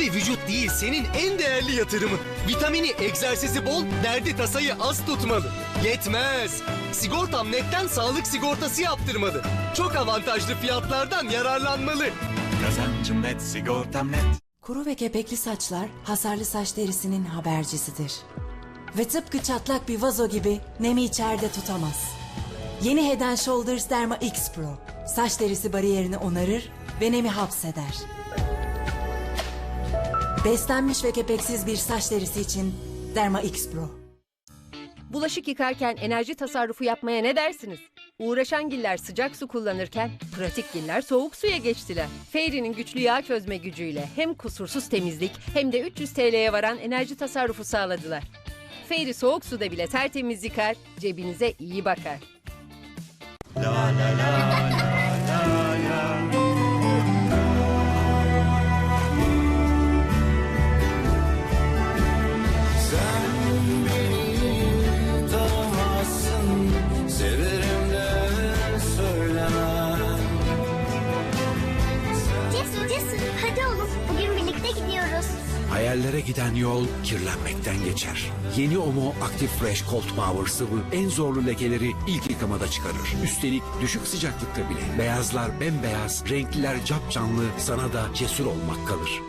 bir vücut değil senin en değerli yatırımın. Vitamini, egzersizi bol, derdi tasayı az tutmalı. Yetmez. Sigortam netten sağlık sigortası yaptırmalı. Çok avantajlı fiyatlardan yararlanmalı. Kazancım net, sigortam net. Kuru ve kepekli saçlar hasarlı saç derisinin habercisidir. Ve tıpkı çatlak bir vazo gibi nemi içeride tutamaz. Yeni Head and Shoulders Derma X Pro. Saç derisi bariyerini onarır ve nemi hapseder. Beslenmiş ve kepeksiz bir saç derisi için Derma X Pro. Bulaşık yıkarken enerji tasarrufu yapmaya ne dersiniz? Uğraşan giller sıcak su kullanırken pratik giller soğuk suya geçtiler. Fairy'nin güçlü yağ çözme gücüyle hem kusursuz temizlik hem de 300 TL'ye varan enerji tasarrufu sağladılar. Fairy soğuk suda bile tertemiz yıkar, cebinize iyi bakar. Tanımazsın, hadi oğlum bugün birlikte gidiyoruz. Hayallere giden yol kirlenmekten geçer. Yeni Omo Active Fresh Cold Power sıvı en zorlu lekeleri ilk yıkamada çıkarır. Üstelik düşük sıcaklıkta bile beyazlar bembeyaz, renkliler capcanlı sana da cesur olmak kalır.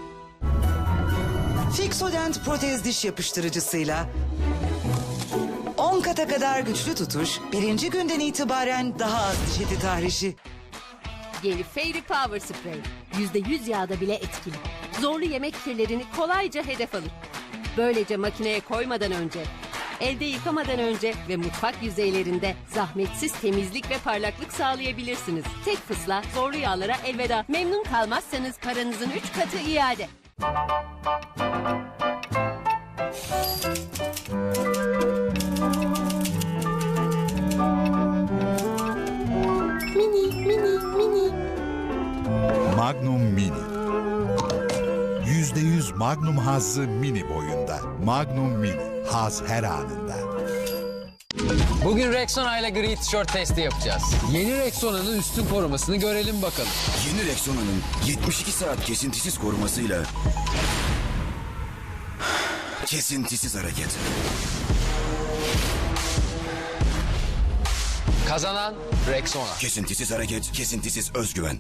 Fixodent protez diş yapıştırıcısıyla 10 kata kadar güçlü tutuş, birinci günden itibaren daha az diş eti tahrişi. Yeni Fairy Power Spray. %100 yağda bile etkili. Zorlu yemek kirlerini kolayca hedef alır. Böylece makineye koymadan önce, elde yıkamadan önce ve mutfak yüzeylerinde zahmetsiz temizlik ve parlaklık sağlayabilirsiniz. Tek fısla zorlu yağlara elveda. Memnun kalmazsanız paranızın 3 katı iade. %100 Magnum hazzı mini boyunda. Magnum Mini. Haz her anında. Bugün Rexona ile gri tişört testi yapacağız. Yeni Rexona'nın üstün korumasını görelim bakalım. Yeni Rexona'nın 72 saat kesintisiz korumasıyla kesintisiz hareket. Kazanan Rexona. Kesintisiz hareket, kesintisiz özgüven.